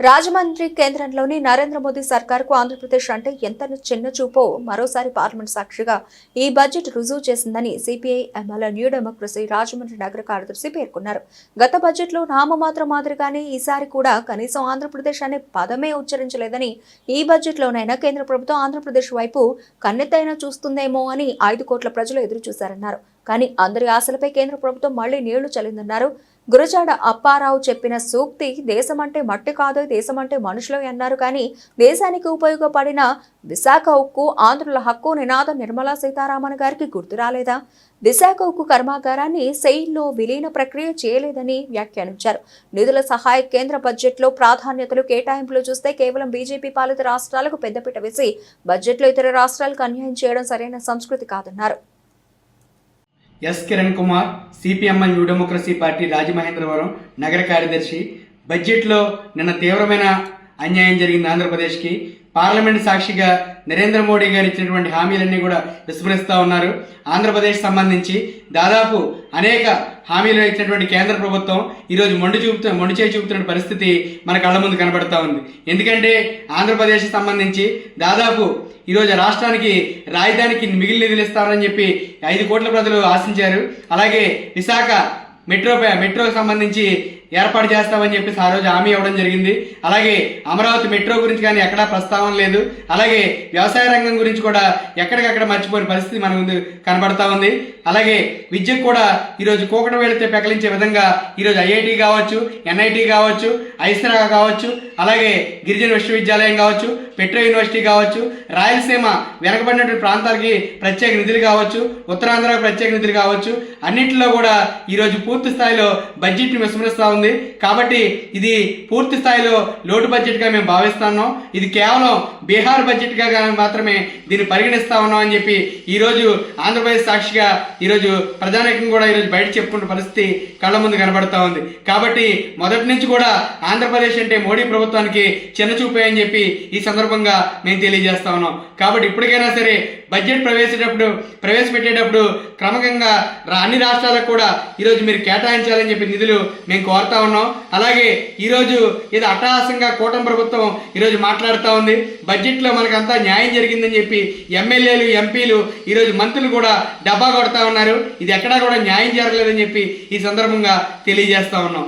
రాజమండ్రి కేంద్రంలోని నరేంద్ర మోదీ సర్కార్కు ఆంధ్రప్రదేశ్ అంటే ఎంత చిన్న చూపో మరోసారి పార్లమెంట్ సాక్షిగా ఈ బడ్జెట్ రుజువు చేసిందని CPI MLA new democracy Rajahmundry నగర కార్యదర్శి పేర్కొన్నారు. గత బడ్జెట్లో నామమాత్రం మాదిరిగానే ఈసారి కూడా కనీసం ఆంధ్రప్రదేశ్ అనే పదమే ఉచ్చరించలేదని ఈ బడ్జెట్లోనైనా కేంద్ర ప్రభుత్వం ఆంధ్రప్రదేశ్ వైపు కన్నెత్తైనా చూస్తుందేమో అని ఐదు కోట్ల ప్రజలు ఎదురు చూశారన్నారు కానీ అందరి ఆశలపై కేంద్ర ప్రభుత్వం మళ్ళీ నీళ్ళు చల్లిందన్నారు. గురజాడ అప్పారావు చెప్పిన సూక్తి దేశమంటే మట్టి కాదు దేశమంటే మనుషులు అన్నారు. కానీ దేశానికి ఉపయోగపడిన విశాఖ ఉక్కు ఆంధ్రుల హక్కు నినాదం నిర్మలా సీతారామన్ గారికి గుర్తు రాలేదా? విశాఖ ఉక్కు కర్మాగారాన్ని సెయిల్లో విలీన ప్రక్రియ చేయలేదని వ్యాఖ్యానించారు. నిధుల సహాయ కేంద్ర బడ్జెట్లో ప్రాధాన్యతలు కేటాయింపులు చూస్తే కేవలం బీజేపీ పాలిత రాష్ట్రాలకు పెద్దపీట వేసి బడ్జెట్లో ఇతర రాష్ట్రాలకు అన్యాయం చేయడం సరైన సంస్కృతి కాదన్నారు. S Kiran Kumar CPMI new democracy party Rajamahendravaram నగర కార్యదర్శి. బడ్జెట్లో నిన్న తీవ్రమైన అన్యాయం జరిగింది ఆంధ్రప్రదేశ్కి. పార్లమెంట్ సాక్షిగా నరేంద్ర మోడీ గారు ఇచ్చినటువంటి హామీలన్నీ కూడా విస్మరిస్తూ ఉన్నారు. ఆంధ్రప్రదేశ్ సంబంధించి దాదాపు అనేక హామీలు ఇచ్చినటువంటి కేంద్ర ప్రభుత్వం ఈరోజు మొండి చూపుతూ మొండి చేయి చూపుతున్న పరిస్థితి మన కళ్ళ ముందు కనబడతా ఉంది. ఎందుకంటే ఆంధ్రప్రదేశ్ సంబంధించి దాదాపు ఈరోజు రాష్ట్రానికి రాజధానికి మిగిలిన నిధులు ఇస్తారని చెప్పి ఐదు కోట్ల ప్రజలు ఆశించారు. అలాగే విశాఖ మెట్రో మెట్రోకి సంబంధించి ఏర్పాటు చేస్తామని చెప్పేసి ఆ రోజు హామీ ఇవ్వడం జరిగింది. అలాగే అమరావతి మెట్రో గురించి కానీ ఎక్కడా ప్రస్తావన లేదు. అలాగే వ్యవసాయ రంగం గురించి కూడా ఎక్కడికక్కడ మర్చిపోయిన పరిస్థితి మన ముందు కనబడతా ఉంది. అలాగే విద్యకు కూడా ఈరోజు కూకట వెళితే పెకలించే విధంగా ఈరోజు ఐఐటి కావచ్చు ఎన్ఐటి కావచ్చు ఐసరా కావచ్చు అలాగే గిరిజన విశ్వవిద్యాలయం కావచ్చు పెట్రో యూనివర్సిటీ కావచ్చు రాయలసీమ వెనకబడినటువంటి ప్రాంతాలకి ప్రత్యేక నిధులు కావచ్చు ఉత్తరాంధ్రకు ప్రత్యేక నిధులు కావచ్చు అన్నింటిలో కూడా ఈరోజు పూర్తి స్థాయిలో బడ్జెట్ని విస్మరిస్తా ఉంది. కాబట్టి ఇది పూర్తి స్థాయిలో లోటు బడ్జెట్గా మేము భావిస్తున్నాం ఇది కేవలం బీహార్ బడ్జెట్గా మాత్రమే దీన్ని పరిగణిస్తా ఉన్నాం అని చెప్పి ఈరోజు ఆంధ్రప్రదేశ్ సాక్షిగా ఈరోజు ప్రజానీకం కూడా ఈరోజు బయట చెప్పుకున్న పరిస్థితి కళ్ళ ముందు కనబడతా ఉంది. కాబట్టి మొదటి నుంచి కూడా ఆంధ్రప్రదేశ్ అంటే మోడీ ప్రభుత్వానికి చిన్న చూపే అని చెప్పి ఈ సందర్భంగా మేము తెలియజేస్తా ఉన్నాం. కాబట్టి ఇప్పటికైనా సరే బడ్జెట్ ప్రవేశేటప్పుడు ప్రవేశపెట్టేటప్పుడు క్రమకంగా రా- అన్ని రాష్ట్రాలకు కూడా ఈరోజు మీరు కేటాయించాలని చెప్పి నిధులు మేము కోరుతా ఉన్నాం. అలాగే ఈరోజు ఇది అట్టహాసంగా కూటమి ప్రభుత్వం ఈరోజు మాట్లాడుతూ ఉంది. బడ్జెట్లో మనకంతా న్యాయం జరిగిందని చెప్పి ఎమ్మెల్యేలు ఎంపీలు ఈరోజు మంత్రులు కూడా డబ్బా కొడతా ఉన్నారు. ఇది ఎక్కడా కూడా న్యాయం జరగలేదని చెప్పి ఈ సందర్భంగా తెలియజేస్తా ఉన్నాం.